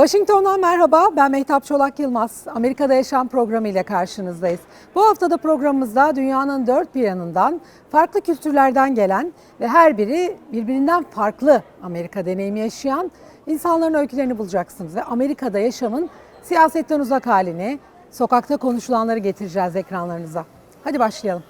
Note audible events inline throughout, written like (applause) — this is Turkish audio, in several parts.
Washington'dan merhaba, ben Mehtap Çolak Yılmaz. Amerika'da Yaşam programı ile karşınızdayız. Bu haftada programımızda dünyanın dört bir yanından farklı kültürlerden gelen ve her biri birbirinden farklı Amerika deneyimi yaşayan insanların öykülerini bulacaksınız. Ve Amerika'da yaşamın siyasetten uzak halini, sokakta konuşulanları getireceğiz ekranlarınıza. Hadi başlayalım.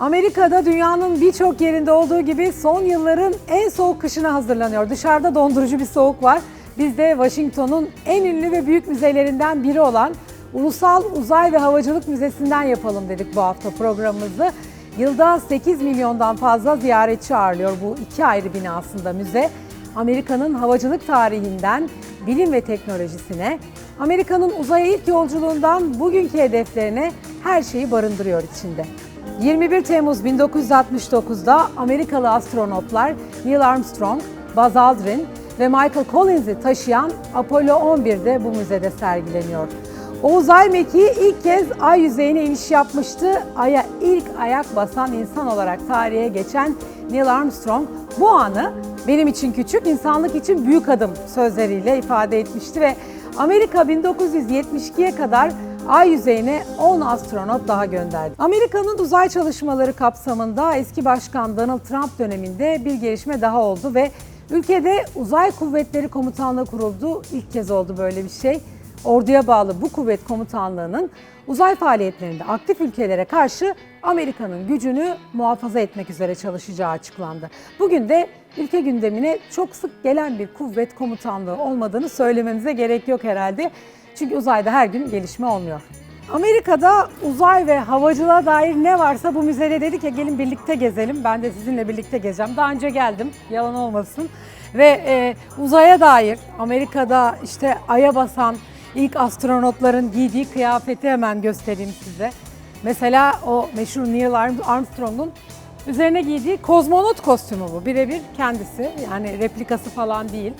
Amerika'da dünyanın birçok yerinde olduğu gibi son yılların en soğuk kışına hazırlanıyor. Dışarıda dondurucu bir soğuk var. Biz de Washington'un en ünlü ve büyük müzelerinden biri olan Ulusal Uzay ve Havacılık Müzesi'nden yapalım dedik bu hafta programımızı. Yılda 8 milyondan fazla ziyaretçi ağırlıyor bu iki ayrı binasında müze. Amerika'nın havacılık tarihinden bilim ve teknolojisine, Amerika'nın uzaya ilk yolculuğundan bugünkü hedeflerine her şeyi barındırıyor içinde. 21 Temmuz 1969'da Amerikalı astronotlar Neil Armstrong, Buzz Aldrin ve Michael Collins'i taşıyan Apollo 11'de bu müzede sergileniyor. O uzay mekiği ilk kez ay yüzeyine iniş yapmıştı. Ay'a ilk ayak basan insan olarak tarihe geçen Neil Armstrong bu anı benim için küçük, insanlık için büyük adım sözleriyle ifade etmişti ve Amerika 1972'ye kadar Ay yüzeyine 10 astronot daha gönderdi. Amerika'nın uzay çalışmaları kapsamında eski başkan Donald Trump döneminde bir gelişme daha oldu ve ülkede Uzay Kuvvetleri Komutanlığı kuruldu. İlk kez oldu böyle bir şey. Orduya bağlı bu kuvvet komutanlığının uzay faaliyetlerinde aktif ülkelere karşı Amerika'nın gücünü muhafaza etmek üzere çalışacağı açıklandı. Bugün de ülke gündemine çok sık gelen bir kuvvet komutanlığı olmadığını söylememize gerek yok herhalde. Çünkü uzayda her gün gelişme olmuyor. Amerika'da uzay ve havacılığa dair ne varsa bu müzede dedik ya gelin birlikte gezelim. Ben de sizinle birlikte gezeceğim. Daha önce geldim, yalan olmasın. Ve e, uzaya dair Amerika'da işte aya basan ilk astronotların giydiği kıyafeti hemen göstereyim size. Mesela o meşhur Neil Armstrong'un üzerine giydiği kozmonot kostümü bu. Birebir kendisi yani replikası falan değil.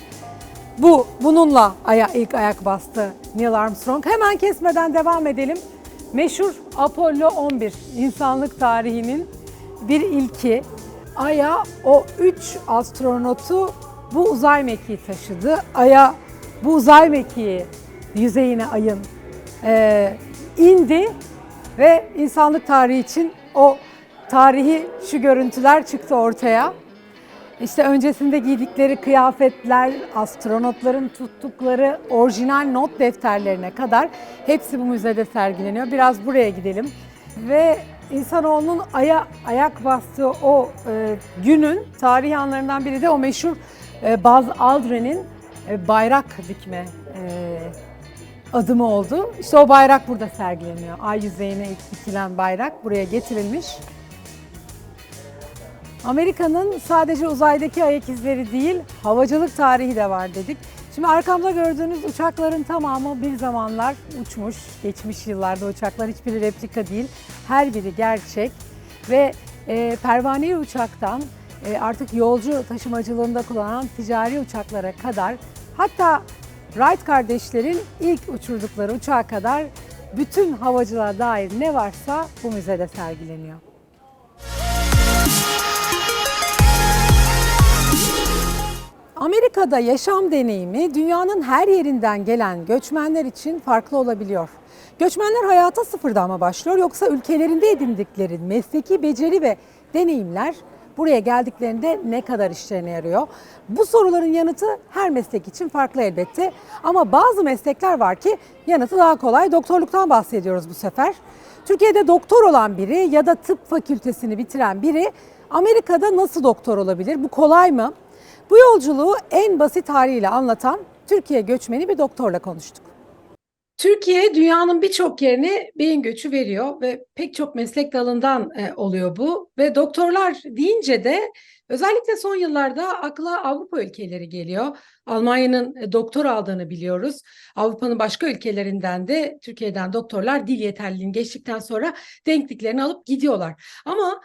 Bu bununla aya, ilk ayak bastı Neil Armstrong. Hemen kesmeden devam edelim. Meşhur Apollo 11 insanlık tarihinin bir ilki. Ay'a o 3 astronotu bu uzay mekiği taşıdı. Ay'a bu uzay mekiği yüzeyine ayın e, indi ve insanlık tarihi için o tarihi şu görüntüler çıktı ortaya. İşte öncesinde giydikleri kıyafetler, astronotların tuttukları orijinal not defterlerine kadar hepsi bu müzede sergileniyor. Biraz buraya gidelim. Ve insanoğlunun aya ayak bastığı o e, günün tarihi anlarından biri de o meşhur e, Buzz Aldrin'in e, bayrak dikme e, adımı oldu. İşte o bayrak burada sergileniyor. Ay yüzeyine dikilen bayrak buraya getirilmiş. Amerika'nın sadece uzaydaki ayak izleri değil, havacılık tarihi de var dedik. Şimdi arkamda gördüğünüz uçakların tamamı bir zamanlar uçmuş. Geçmiş yıllarda uçaklar hiçbiri replika değil. Her biri gerçek ve e, pervaneli uçaktan e, artık yolcu taşımacılığında kullanılan ticari uçaklara kadar hatta Wright kardeşlerin ilk uçurdukları uçağa kadar bütün havacılığa dair ne varsa bu müzede sergileniyor. Amerika'da yaşam deneyimi dünyanın her yerinden gelen göçmenler için farklı olabiliyor. Göçmenler hayata sıfırda mı başlıyor yoksa ülkelerinde edindikleri mesleki beceri ve deneyimler buraya geldiklerinde ne kadar işlerine yarıyor? Bu soruların yanıtı her meslek için farklı elbette. Ama bazı meslekler var ki yanıtı daha kolay. Doktorluktan bahsediyoruz bu sefer. Türkiye'de doktor olan biri ya da tıp fakültesini bitiren biri Amerika'da nasıl doktor olabilir? Bu kolay mı? Bu yolculuğu en basit haliyle anlatan Türkiye göçmeni bir doktorla konuştuk. Türkiye dünyanın birçok yerine beyin göçü veriyor ve pek çok meslek dalından e, oluyor bu ve doktorlar deyince de özellikle son yıllarda akla Avrupa ülkeleri geliyor. Almanya'nın e, doktor aldığını biliyoruz. Avrupa'nın başka ülkelerinden de Türkiye'den doktorlar dil yeterliliğini geçtikten sonra denkliklerini alıp gidiyorlar. Ama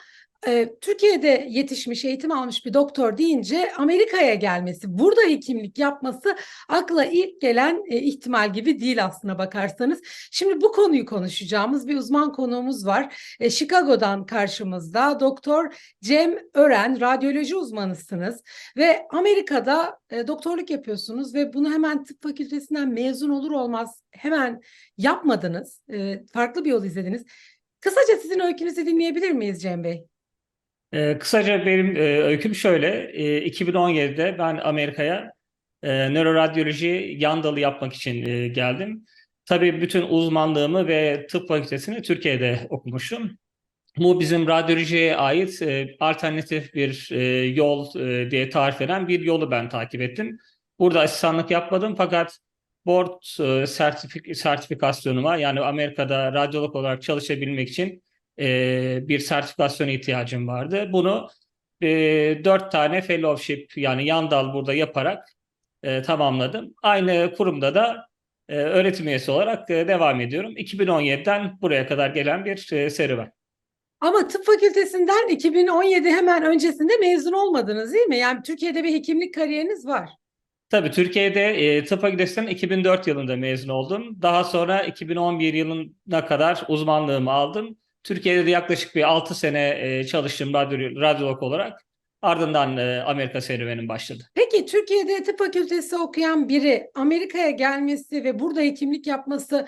e, Türkiye'de yetişmiş, eğitim almış bir doktor deyince Amerika'ya gelmesi, burada hekimlik yapması akla ilk gelen e, ihtimal gibi değil aslına bakarsanız. Şimdi bu konuyu konuşacağımız bir uzman konuğumuz var. E, Chicago'dan karşımızda Doktor Cem Ören, radyoloji uzmanısınız ve Amerika'da e, doktorluk yapıyorsunuz ve bunu hemen tıp fakültesinden mezun olur olmaz hemen yapmadınız. Farklı bir yol izlediniz. Kısaca sizin öykünüzü dinleyebilir miyiz Cem Bey? Ee, kısaca benim e, öyküm şöyle. E, 2017'de ben Amerika'ya e, nöroradyoloji yan dalı yapmak için e, geldim. Tabii bütün uzmanlığımı ve tıp fakültesini Türkiye'de okumuşum. Bu bizim radyolojiye ait e, alternatif bir e, yol e, diye tarif eden bir yolu ben takip ettim. Burada asistanlık yapmadım fakat board e, sertifik sertifikasyonu var. Yani Amerika'da radyolog olarak çalışabilmek için e, bir sertifikasyona ihtiyacım vardı. Bunu e, dört tane fellowship yani yan dal burada yaparak e, tamamladım. Aynı kurumda da e, öğretim üyesi olarak e, devam ediyorum. 2017'den buraya kadar gelen bir e, serüven. Ama tıp fakültesinden 2017 hemen öncesinde mezun olmadınız değil mi? Yani Türkiye'de bir hekimlik kariyeriniz var. Tabii Türkiye'de e, tıp fakültesinden 2004 yılında mezun oldum. Daha sonra 2011 yılına kadar uzmanlığımı aldım. Türkiye'de de yaklaşık bir 6 sene e, çalıştım radyo, radyolog olarak. Ardından e, Amerika serüvenim başladı. Peki Türkiye'de tıp fakültesi okuyan biri Amerika'ya gelmesi ve burada hekimlik yapması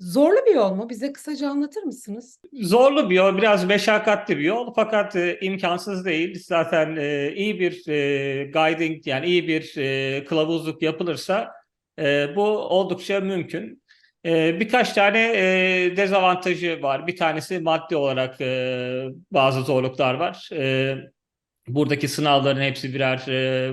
zorlu bir yol mu? Bize kısaca anlatır mısınız? Zorlu bir yol, biraz meşakkatli bir yol fakat e, imkansız değil. Zaten e, iyi bir e, guiding yani iyi bir e, kılavuzluk yapılırsa e, bu oldukça mümkün. E, birkaç tane e, dezavantajı var. Bir tanesi maddi olarak e, bazı zorluklar var. E, buradaki sınavların hepsi birer e,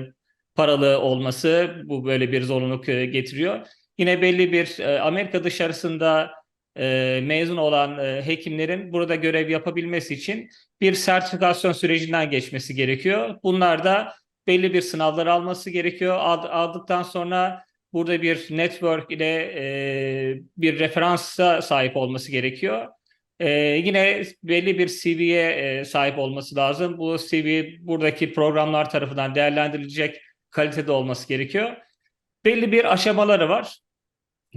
paralı olması bu böyle bir zorunluluk e, getiriyor. Yine belli bir e, Amerika dışarısında e, mezun olan e, hekimlerin burada görev yapabilmesi için bir sertifikasyon sürecinden geçmesi gerekiyor. Bunlar da belli bir sınavlar alması gerekiyor. Ald- aldıktan sonra burada bir network ile e, bir referansa sahip olması gerekiyor. E, yine belli bir CV'ye e, sahip olması lazım. Bu CV buradaki programlar tarafından değerlendirilecek kalitede olması gerekiyor. Belli bir aşamaları var.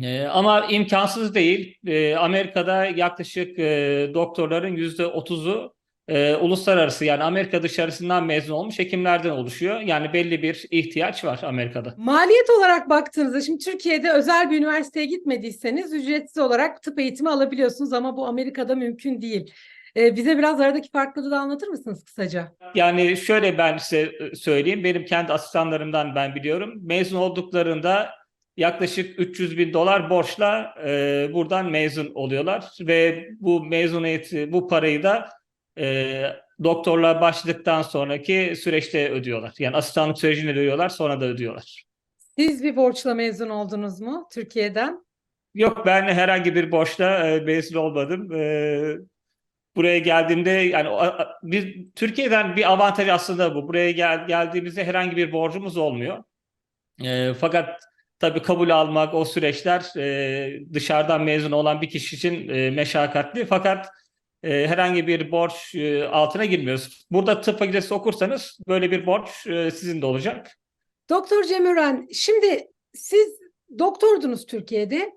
Ee, ama imkansız değil. Ee, Amerika'da yaklaşık e, doktorların yüzde otuzu e, uluslararası yani Amerika dışarısından mezun olmuş hekimlerden oluşuyor. Yani belli bir ihtiyaç var Amerika'da. Maliyet olarak baktığınızda şimdi Türkiye'de özel bir üniversiteye gitmediyseniz ücretsiz olarak tıp eğitimi alabiliyorsunuz ama bu Amerika'da mümkün değil. Ee, bize biraz aradaki farklılığı da anlatır mısınız kısaca? Yani şöyle ben size e, söyleyeyim. Benim kendi asistanlarımdan ben biliyorum. Mezun olduklarında yaklaşık 300 bin dolar borçla e, buradan mezun oluyorlar ve bu mezuniyeti, bu parayı da e, doktorluğa başladıktan sonraki süreçte ödüyorlar. Yani asistanlık sürecinde ödüyorlar, sonra da ödüyorlar. Siz bir borçla mezun oldunuz mu Türkiye'den? Yok ben herhangi bir borçla e, mezun olmadım. E, buraya geldiğimde yani a- biz Türkiye'den bir avantaj aslında bu. Buraya gel, geldiğimizde herhangi bir borcumuz olmuyor. E, fakat tabii kabul almak o süreçler e, dışarıdan mezun olan bir kişi için e, meşakkatli. Fakat e, herhangi bir borç e, altına girmiyoruz. Burada tıp fakültesi okursanız böyle bir borç e, sizin de olacak. Doktor Cem Ören, şimdi siz doktordunuz Türkiye'de.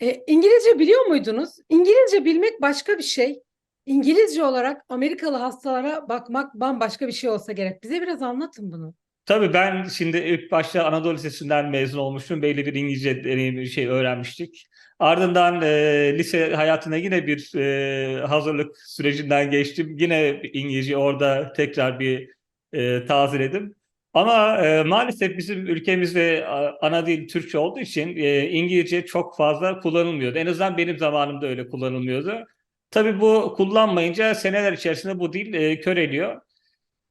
E, İngilizce biliyor muydunuz? İngilizce bilmek başka bir şey. İngilizce olarak Amerikalı hastalara bakmak bambaşka bir şey olsa gerek. Bize biraz anlatın bunu. Tabii ben şimdi ilk başta Anadolu Lisesi'nden mezun olmuştum. Belli bir İngilizce deneyimi şey öğrenmiştik. Ardından e, lise hayatına yine bir e, hazırlık sürecinden geçtim. Yine İngilizce orada tekrar bir e, tazeledim. Ama e, maalesef bizim ülkemizde ana dil Türkçe olduğu için e, İngilizce çok fazla kullanılmıyordu. En azından benim zamanımda öyle kullanılmıyordu. Tabii bu kullanmayınca seneler içerisinde bu dil e, köreliyor.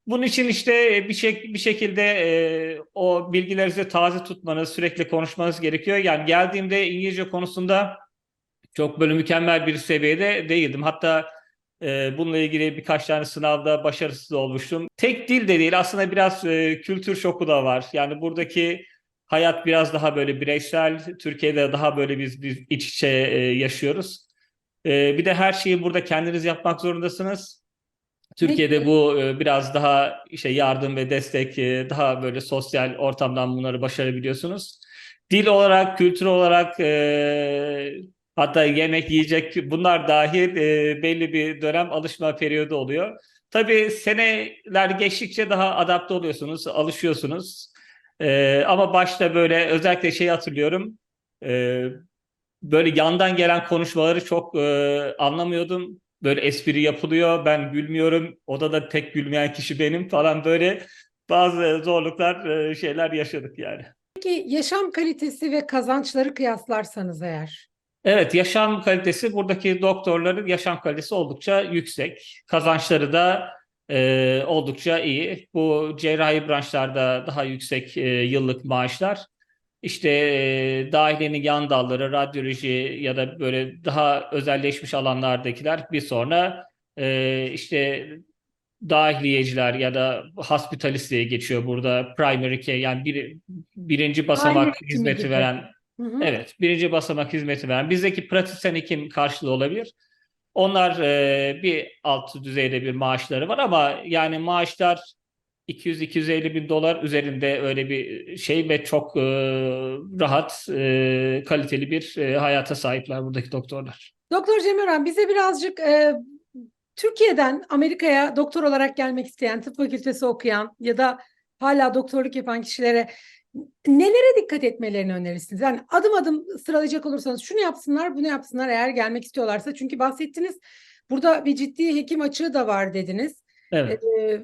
Bunun için işte bir şey bir şekilde e, o bilgilerinizi taze tutmanız, sürekli konuşmanız gerekiyor. Yani geldiğimde İngilizce konusunda çok böyle mükemmel bir seviyede değildim. Hatta e, bununla ilgili birkaç tane sınavda başarısız olmuştum. Tek dil de değil aslında biraz e, kültür şoku da var. Yani buradaki hayat biraz daha böyle bireysel. Türkiye'de daha böyle biz, biz iç içe e, yaşıyoruz. E, bir de her şeyi burada kendiniz yapmak zorundasınız. Türkiye'de bu e, biraz daha işte yardım ve destek, e, daha böyle sosyal ortamdan bunları başarabiliyorsunuz. Dil olarak, kültür olarak, e, hatta yemek, yiyecek bunlar dahil e, belli bir dönem alışma periyodu oluyor. Tabii seneler geçtikçe daha adapte oluyorsunuz, alışıyorsunuz. E, ama başta böyle özellikle şey hatırlıyorum. E, böyle yandan gelen konuşmaları çok e, anlamıyordum. Böyle espri yapılıyor, ben gülmüyorum. Odada tek gülmeyen kişi benim falan böyle bazı zorluklar, e, şeyler yaşadık yani. Peki yaşam kalitesi ve kazançları kıyaslarsanız eğer. Evet, yaşam kalitesi buradaki doktorların yaşam kalitesi oldukça yüksek. Kazançları da e, oldukça iyi. Bu cerrahi branşlarda daha yüksek e, yıllık maaşlar. İşte e, dahiliyenin yan dalları, radyoloji ya da böyle daha özelleşmiş alanlardakiler bir sonra e, işte dahiliyeciler ya da hospitalist diye geçiyor burada primary care yani bir, birinci basamak hekimi hizmeti gibi. veren Hı hı. Evet, birinci basamak hizmeti veren. Bizdeki pratisyen hekim karşılığı olabilir. Onlar e, bir alt düzeyde bir maaşları var ama yani maaşlar 200-250 bin dolar üzerinde öyle bir şey ve çok e, rahat, e, kaliteli bir e, hayata sahipler buradaki doktorlar. Doktor Cem Ören bize birazcık e, Türkiye'den Amerika'ya doktor olarak gelmek isteyen, tıp fakültesi okuyan ya da hala doktorluk yapan kişilere nelere dikkat etmelerini önerirsiniz? Yani adım adım sıralayacak olursanız şunu yapsınlar, bunu yapsınlar eğer gelmek istiyorlarsa. Çünkü bahsettiniz burada bir ciddi hekim açığı da var dediniz. Evet. E,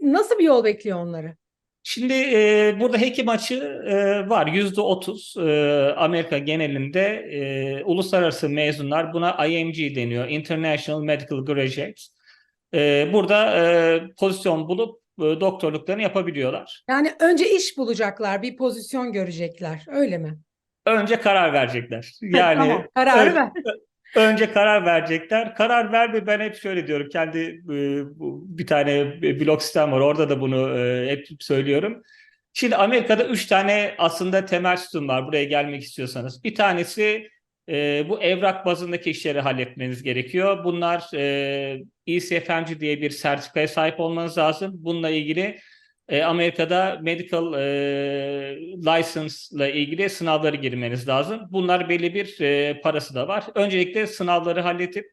nasıl bir yol bekliyor onları? Şimdi e, burada hekim açığı e, var. Yüzde otuz Amerika genelinde e, uluslararası mezunlar buna IMG deniyor. International Medical Graduates. E, burada e, pozisyon bulup e, doktorluklarını yapabiliyorlar. Yani önce iş bulacaklar, bir pozisyon görecekler. Öyle mi? Önce karar verecekler. (laughs) Yani tamam, kararı ver. Önce karar verecekler. Karar verme ben hep şöyle diyorum. Kendi e, bir tane blog sitem var. Orada da bunu e, hep söylüyorum. Şimdi Amerika'da üç tane aslında temel sütun var buraya gelmek istiyorsanız. Bir tanesi e, bu evrak bazındaki işleri halletmeniz gerekiyor. Bunlar e, diye bir sertifikaya sahip olmanız lazım. Bununla ilgili e, Amerika'da medical e, license ile ilgili sınavları girmeniz lazım. Bunlar belli bir e, parası da var. Öncelikle sınavları halledip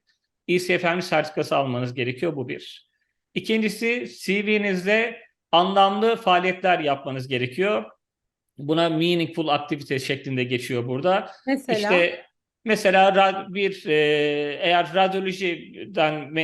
ECFM sertifikası almanız gerekiyor. Bu bir. İkincisi CV'nizde anlamlı faaliyetler yapmanız gerekiyor. Buna meaningful activity şeklinde geçiyor burada. Mesela İşte mesela bir e, eğer radyolojiden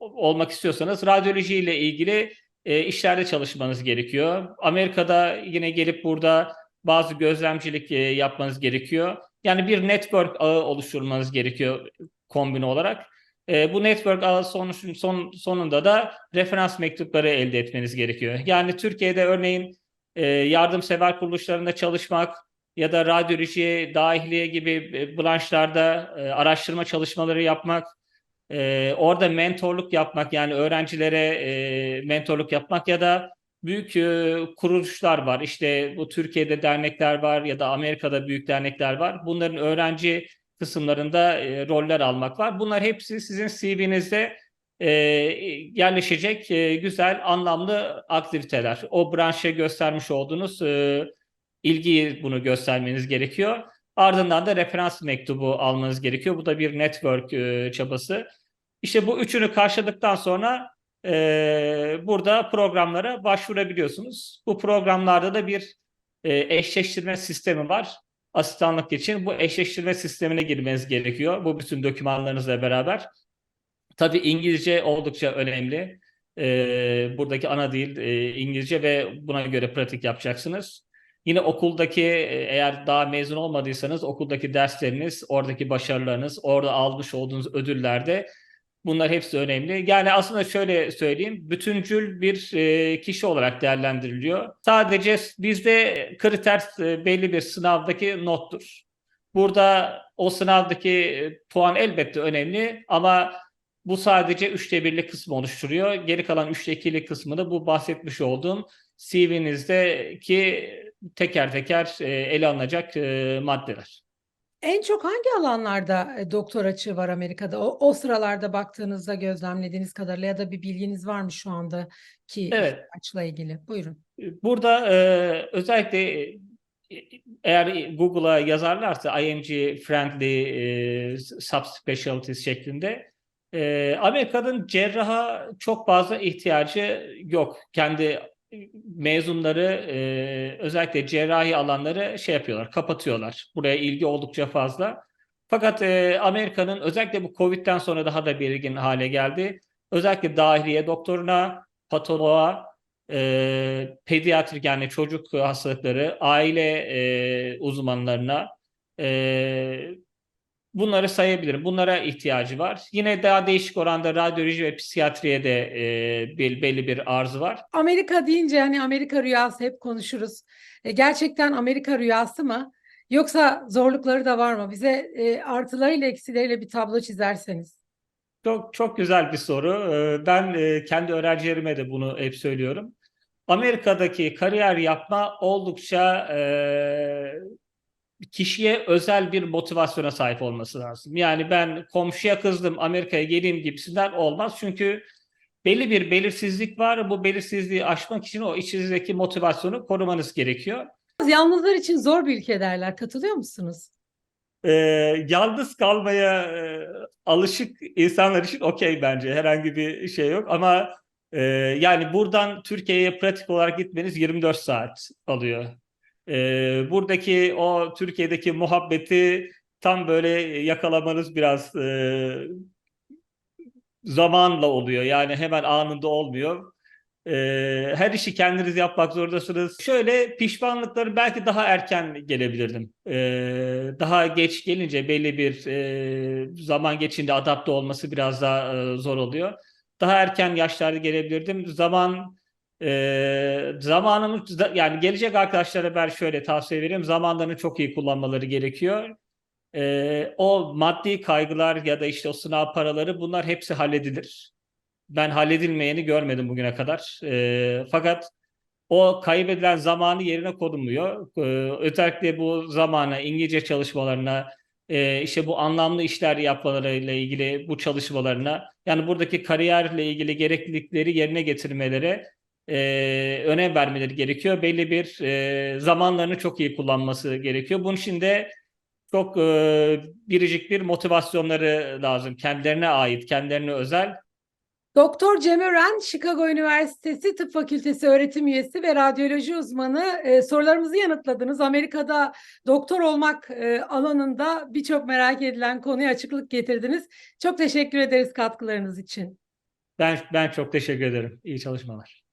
olmak istiyorsanız radyoloji ile ilgili e, işlerde çalışmanız gerekiyor. Amerika'da yine gelip burada bazı gözlemcilik e, yapmanız gerekiyor. Yani bir network ağı oluşturmanız gerekiyor kombine olarak. E, bu network ağı son, son, sonunda da referans mektupları elde etmeniz gerekiyor. Yani Türkiye'de örneğin e, yardımsever kuruluşlarında çalışmak ya da radyoloji, dahiliye gibi e, branşlarda e, araştırma çalışmaları yapmak, e, orada mentorluk yapmak yani öğrencilere e, mentorluk yapmak ya da büyük e, kuruluşlar var. İşte bu Türkiye'de dernekler var ya da Amerika'da büyük dernekler var. Bunların öğrenci kısımlarında e, roller almak var. Bunlar hepsi sizin CV'nizde e, yerleşecek e, güzel, anlamlı aktiviteler. O branşa göstermiş olduğunuz e, ilgiyi bunu göstermeniz gerekiyor. Ardından da referans mektubu almanız gerekiyor. Bu da bir network e, çabası. İşte bu üçünü karşıladıktan sonra e, burada programlara başvurabiliyorsunuz. Bu programlarda da bir e, eşleştirme sistemi var. Asistanlık için bu eşleştirme sistemine girmeniz gerekiyor. Bu bütün dokümanlarınızla beraber. Tabii İngilizce oldukça önemli. E, buradaki ana dil e, İngilizce ve buna göre pratik yapacaksınız. Yine okuldaki e, eğer daha mezun olmadıysanız okuldaki dersleriniz, oradaki başarılarınız, orada almış olduğunuz ödüllerde bunlar hepsi önemli. Yani aslında şöyle söyleyeyim, bütüncül bir e, kişi olarak değerlendiriliyor. Sadece bizde kriter e, belli bir sınavdaki nottur. Burada o sınavdaki puan elbette önemli ama bu sadece üçte birlik kısmı oluşturuyor. Geri kalan üçte ikilik kısmı da bu bahsetmiş olduğum CV'nizdeki teker teker e, ele alınacak e, maddeler. En çok hangi alanlarda e, doktor açığı var Amerika'da? O, o sıralarda baktığınızda gözlemlediğiniz kadarıyla ya da bir bilginiz var mı şu anda ki Evet. açla ilgili? Buyurun. Burada e, özellikle eğer Google'a yazarlarsa IMG Friendly e, Subspecialties şeklinde e, Amerika'nın cerraha çok fazla ihtiyacı yok. Kendi mezunları e, özellikle cerrahi alanları şey yapıyorlar, kapatıyorlar. Buraya ilgi oldukça fazla. Fakat e, Amerika'nın özellikle bu Covid'den sonra daha da belirgin hale geldi. Özellikle dahiliye doktoruna, patoloğa, e, pediatrik yani çocuk hastalıkları, aile e, uzmanlarına e, bunları sayabilirim. Bunlara ihtiyacı var. Yine daha değişik oranda radyoloji ve psikiyatriye de e, bel- belli bir arzı var. Amerika deyince hani Amerika rüyası hep konuşuruz. E, gerçekten Amerika rüyası mı? Yoksa zorlukları da var mı? Bize e, artılarıyla eksileriyle bir tablo çizerseniz. Çok çok güzel bir soru. Ee, Ben e, kendi öğrencilerime de bunu hep söylüyorum. Amerika'daki kariyer yapma oldukça e, kişiye özel bir motivasyona sahip olması lazım. Yani ben komşuya kızdım Amerika'ya geleyim gibisinden olmaz. Çünkü belli bir belirsizlik var. Bu belirsizliği aşmak için o içinizdeki motivasyonu korumanız gerekiyor. Yalnızlar için zor bir ülke derler. Katılıyor musunuz? Ee, yalnız kalmaya e, alışık insanlar için okey bence herhangi bir şey yok ama e, yani buradan Türkiye'ye pratik olarak gitmeniz 24 saat alıyor. Ee, buradaki o Türkiye'deki muhabbeti tam böyle yakalamanız biraz e, zamanla oluyor yani hemen anında olmuyor. Ee, her işi kendiniz yapmak zorundasınız. Şöyle pişmanlıkları belki daha erken gelebilirdim. Ee, daha geç gelince belli bir e, zaman geçince adapte olması biraz daha e, zor oluyor. Daha erken yaşlarda gelebilirdim. Zaman e, zamanımı yani gelecek arkadaşlara ben şöyle tavsiye vereyim. Zamanlarını çok iyi kullanmaları gerekiyor. Ee, o maddi kaygılar ya da işte o sınav paraları bunlar hepsi halledilir. Ben halledilmeyeni görmedim bugüne kadar. Ee, fakat o kaybedilen zamanı yerine konulmuyor. Ee, özellikle bu zamana, İngilizce çalışmalarına, e, işte bu anlamlı işler yapmalarıyla ilgili bu çalışmalarına, yani buradaki kariyerle ilgili gereklilikleri yerine getirmelere e, önem vermeleri gerekiyor. Belli bir e, zamanlarını çok iyi kullanması gerekiyor. Bunun için de çok e, biricik bir motivasyonları lazım. Kendilerine ait, kendilerine özel. Doktor Cem Ören, Chicago Üniversitesi Tıp Fakültesi öğretim üyesi ve radyoloji uzmanı. Ee, sorularımızı yanıtladınız. Amerika'da doktor olmak e, alanında birçok merak edilen konuya açıklık getirdiniz. Çok teşekkür ederiz katkılarınız için. Ben ben çok teşekkür ederim. İyi çalışmalar.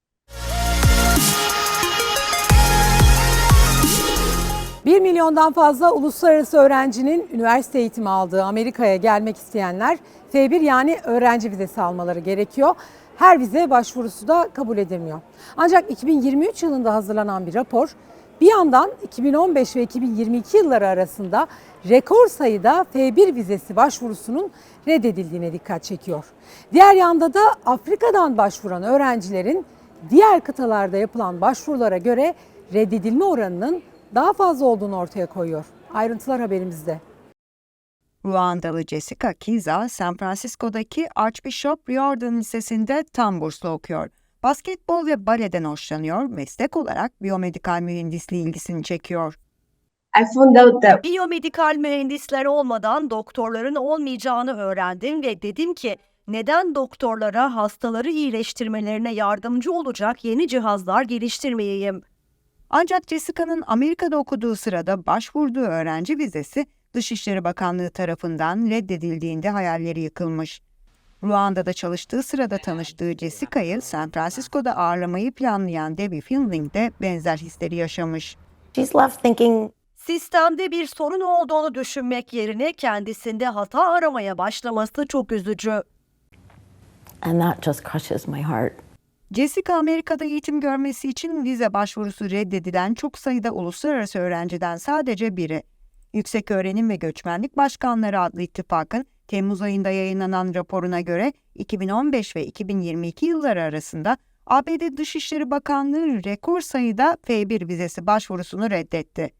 1 milyondan fazla uluslararası öğrencinin üniversite eğitimi aldığı Amerika'ya gelmek isteyenler F1 yani öğrenci vizesi almaları gerekiyor. Her vize başvurusu da kabul edilmiyor. Ancak 2023 yılında hazırlanan bir rapor bir yandan 2015 ve 2022 yılları arasında rekor sayıda F1 vizesi başvurusunun reddedildiğine dikkat çekiyor. Diğer yanda da Afrika'dan başvuran öğrencilerin diğer kıtalarda yapılan başvurulara göre reddedilme oranının daha fazla olduğunu ortaya koyuyor. Ayrıntılar haberimizde. Ruandalı Jessica Kiza, San Francisco'daki Archbishop Riordan Lisesi'nde tam burslu okuyor. Basketbol ve baleden hoşlanıyor, meslek olarak biyomedikal mühendisliği ilgisini çekiyor. I found out that Biyomedikal mühendisler olmadan doktorların olmayacağını öğrendim ve dedim ki neden doktorlara hastaları iyileştirmelerine yardımcı olacak yeni cihazlar geliştirmeyeyim? Ancak Jessica'nın Amerika'da okuduğu sırada başvurduğu öğrenci vizesi Dışişleri Bakanlığı tarafından reddedildiğinde hayalleri yıkılmış. Ruanda'da çalıştığı sırada tanıştığı Jessica'yı San Francisco'da ağırlamayı planlayan Debbie Fielding de benzer hisleri yaşamış. She's left thinking Sistemde bir sorun olduğunu düşünmek yerine kendisinde hata aramaya başlaması çok üzücü. And that just crushes my heart. Jessica Amerika'da eğitim görmesi için vize başvurusu reddedilen çok sayıda uluslararası öğrenciden sadece biri. Yüksek Öğrenim ve Göçmenlik Başkanları adlı ittifakın Temmuz ayında yayınlanan raporuna göre 2015 ve 2022 yılları arasında ABD Dışişleri Bakanlığı rekor sayıda F1 vizesi başvurusunu reddetti.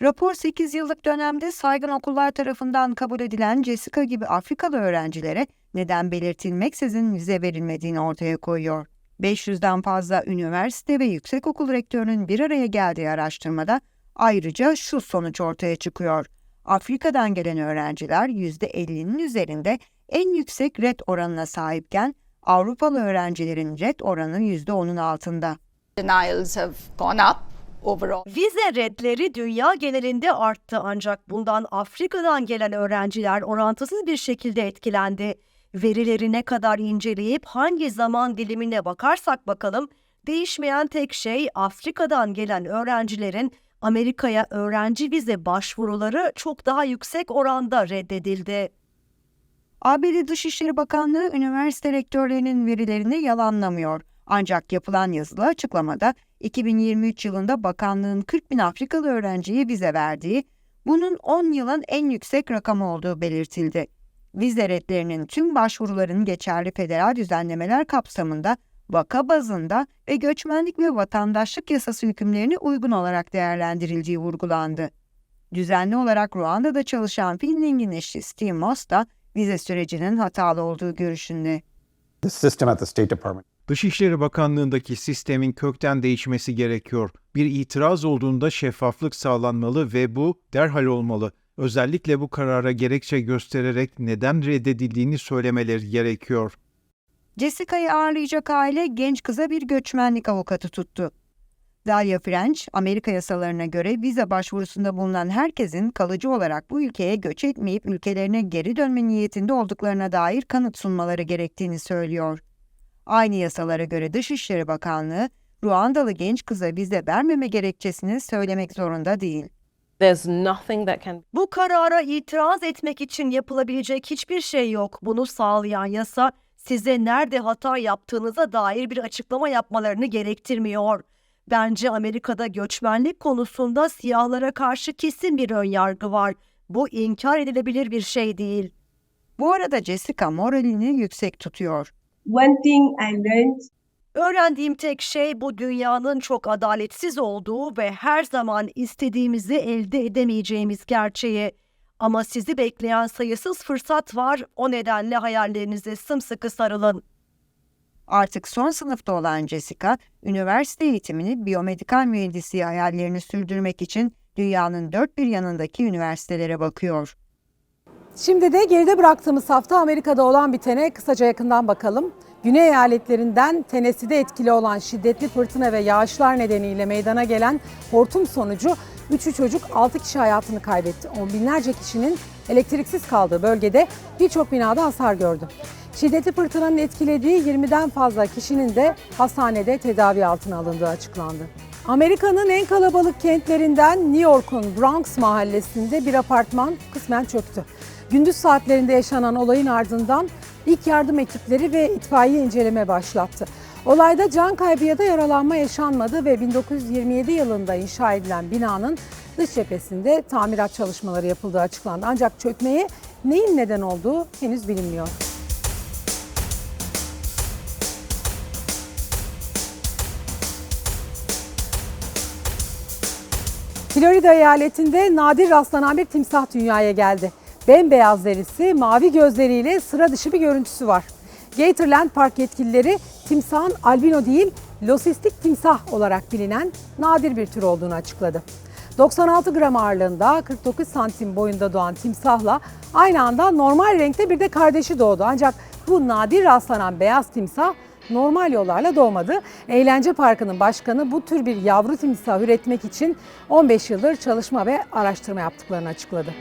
Rapor 8 yıllık dönemde saygın okullar tarafından kabul edilen Jessica gibi Afrikalı öğrencilere neden belirtilmeksizin vize verilmediğini ortaya koyuyor. 500'den fazla üniversite ve yüksekokul rektörünün bir araya geldiği araştırmada ayrıca şu sonuç ortaya çıkıyor. Afrika'dan gelen öğrenciler %50'nin üzerinde en yüksek red oranına sahipken Avrupalı öğrencilerin red oranı %10'un altında. denials have gone up. Vize redleri dünya genelinde arttı ancak bundan Afrika'dan gelen öğrenciler orantısız bir şekilde etkilendi. Verileri ne kadar inceleyip hangi zaman dilimine bakarsak bakalım değişmeyen tek şey Afrika'dan gelen öğrencilerin Amerika'ya öğrenci vize başvuruları çok daha yüksek oranda reddedildi. ABD Dışişleri Bakanlığı üniversite rektörlerinin verilerini yalanlamıyor. Ancak yapılan yazılı açıklamada 2023 yılında bakanlığın 40 bin Afrikalı öğrenciye vize verdiği, bunun 10 yılın en yüksek rakamı olduğu belirtildi. Vize redlerinin tüm başvuruların geçerli federal düzenlemeler kapsamında vaka bazında ve göçmenlik ve vatandaşlık yasası hükümlerine uygun olarak değerlendirildiği vurgulandı. Düzenli olarak Ruanda'da çalışan Finling'in eşi Steve Moss da vize sürecinin hatalı olduğu görüşünde. The system at the State Department Dışişleri Bakanlığındaki sistemin kökten değişmesi gerekiyor. Bir itiraz olduğunda şeffaflık sağlanmalı ve bu derhal olmalı. Özellikle bu karara gerekçe göstererek neden reddedildiğini söylemeleri gerekiyor. Jessica'yı ağırlayacak aile genç kıza bir göçmenlik avukatı tuttu. Dalia French, Amerika yasalarına göre vize başvurusunda bulunan herkesin kalıcı olarak bu ülkeye göç etmeyip ülkelerine geri dönme niyetinde olduklarına dair kanıt sunmaları gerektiğini söylüyor. Aynı yasalara göre Dışişleri Bakanlığı, Ruandalı genç kıza vize vermeme gerekçesini söylemek zorunda değil. There's nothing that can Bu karara itiraz etmek için yapılabilecek hiçbir şey yok. Bunu sağlayan yasa size nerede hata yaptığınıza dair bir açıklama yapmalarını gerektirmiyor. Bence Amerika'da göçmenlik konusunda siyahlara karşı kesin bir ön yargı var. Bu inkar edilebilir bir şey değil. Bu arada Jessica moralini yüksek tutuyor. One thing I learned Öğrendiğim tek şey bu dünyanın çok adaletsiz olduğu ve her zaman istediğimizi elde edemeyeceğimiz gerçeği. Ama sizi bekleyen sayısız fırsat var. O nedenle hayallerinize sımsıkı sarılın. Artık son sınıfta olan Jessica, üniversite eğitimini biyomedikal mühendisliği hayallerini sürdürmek için dünyanın dört bir yanındaki üniversitelere bakıyor. Şimdi de geride bıraktığımız hafta Amerika'da olan bitene kısaca yakından bakalım. Güney eyaletlerinden Tennessee'de etkili olan şiddetli fırtına ve yağışlar nedeniyle meydana gelen hortum sonucu 3'ü çocuk 6 kişi hayatını kaybetti. On binlerce kişinin elektriksiz kaldığı bölgede birçok binada hasar gördü. Şiddetli fırtınanın etkilediği 20'den fazla kişinin de hastanede tedavi altına alındığı açıklandı. Amerika'nın en kalabalık kentlerinden New York'un Bronx mahallesinde bir apartman kısmen çöktü. Gündüz saatlerinde yaşanan olayın ardından ilk yardım ekipleri ve itfaiye inceleme başlattı. Olayda can kaybı ya da yaralanma yaşanmadı ve 1927 yılında inşa edilen binanın dış cephesinde tamirat çalışmaları yapıldığı açıklandı. Ancak çökmeye neyin neden olduğu henüz bilinmiyor. Florida eyaletinde nadir rastlanan bir timsah dünyaya geldi. Bembeyaz derisi, mavi gözleriyle sıra dışı bir görüntüsü var. Gatorland Park yetkilileri timsahın albino değil, losistik timsah olarak bilinen nadir bir tür olduğunu açıkladı. 96 gram ağırlığında 49 santim boyunda doğan timsahla aynı anda normal renkte bir de kardeşi doğdu. Ancak bu nadir rastlanan beyaz timsah normal yollarla doğmadı. Eğlence Parkı'nın başkanı bu tür bir yavru timsah üretmek için 15 yıldır çalışma ve araştırma yaptıklarını açıkladı.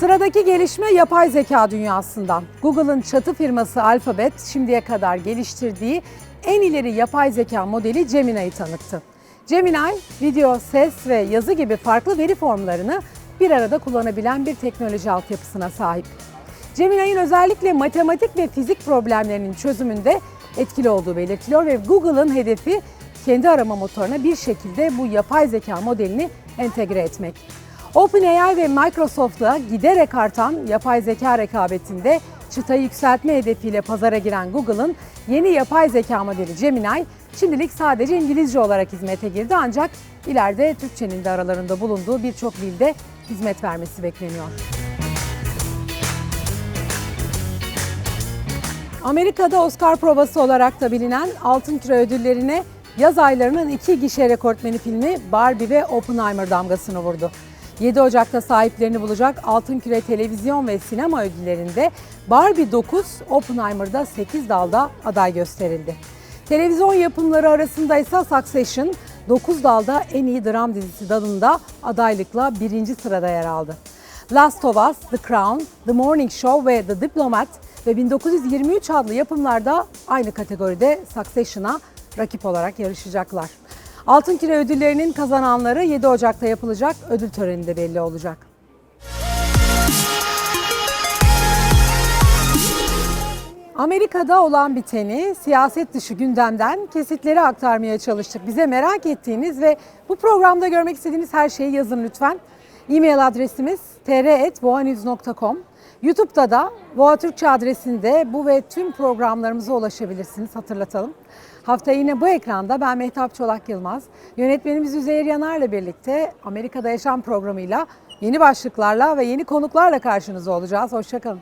Sıradaki gelişme yapay zeka dünyasından. Google'ın çatı firması Alphabet şimdiye kadar geliştirdiği en ileri yapay zeka modeli Gemini'yi tanıttı. Gemini, video, ses ve yazı gibi farklı veri formlarını bir arada kullanabilen bir teknoloji altyapısına sahip. Gemini'nin özellikle matematik ve fizik problemlerinin çözümünde etkili olduğu belirtiliyor ve Google'ın hedefi kendi arama motoruna bir şekilde bu yapay zeka modelini entegre etmek. OpenAI ve Microsoft'la giderek artan yapay zeka rekabetinde Çıtayı yükseltme hedefiyle pazara giren Google'ın yeni yapay zeka modeli Gemini şimdilik sadece İngilizce olarak hizmete girdi ancak ileride Türkçenin de aralarında bulunduğu birçok dilde hizmet vermesi bekleniyor. Amerika'da Oscar provası olarak da bilinen Altın Küre ödüllerine yaz aylarının iki gişe rekortmeni filmi Barbie ve Oppenheimer damgasını vurdu. 7 Ocak'ta sahiplerini bulacak Altın Küre televizyon ve sinema ödüllerinde Barbie 9, Oppenheimer'da 8 dalda aday gösterildi. Televizyon yapımları arasında ise Succession 9 dalda en iyi dram dizisi dalında adaylıkla birinci sırada yer aldı. Last of Us, The Crown, The Morning Show ve The Diplomat ve 1923 adlı yapımlarda aynı kategoride Succession'a rakip olarak yarışacaklar. Altın Küre ödüllerinin kazananları 7 Ocak'ta yapılacak ödül töreninde belli olacak. Amerika'da olan biteni siyaset dışı gündemden kesitleri aktarmaya çalıştık. Bize merak ettiğiniz ve bu programda görmek istediğiniz her şeyi yazın lütfen. E-mail adresimiz tr.voanews.com YouTube'da da Voa Türkçe adresinde bu ve tüm programlarımıza ulaşabilirsiniz hatırlatalım. Hafta yine bu ekranda ben Mehtap Çolak Yılmaz, yönetmenimiz Üzeyir Yanar'la birlikte Amerika'da Yaşam programıyla yeni başlıklarla ve yeni konuklarla karşınızda olacağız. Hoşçakalın.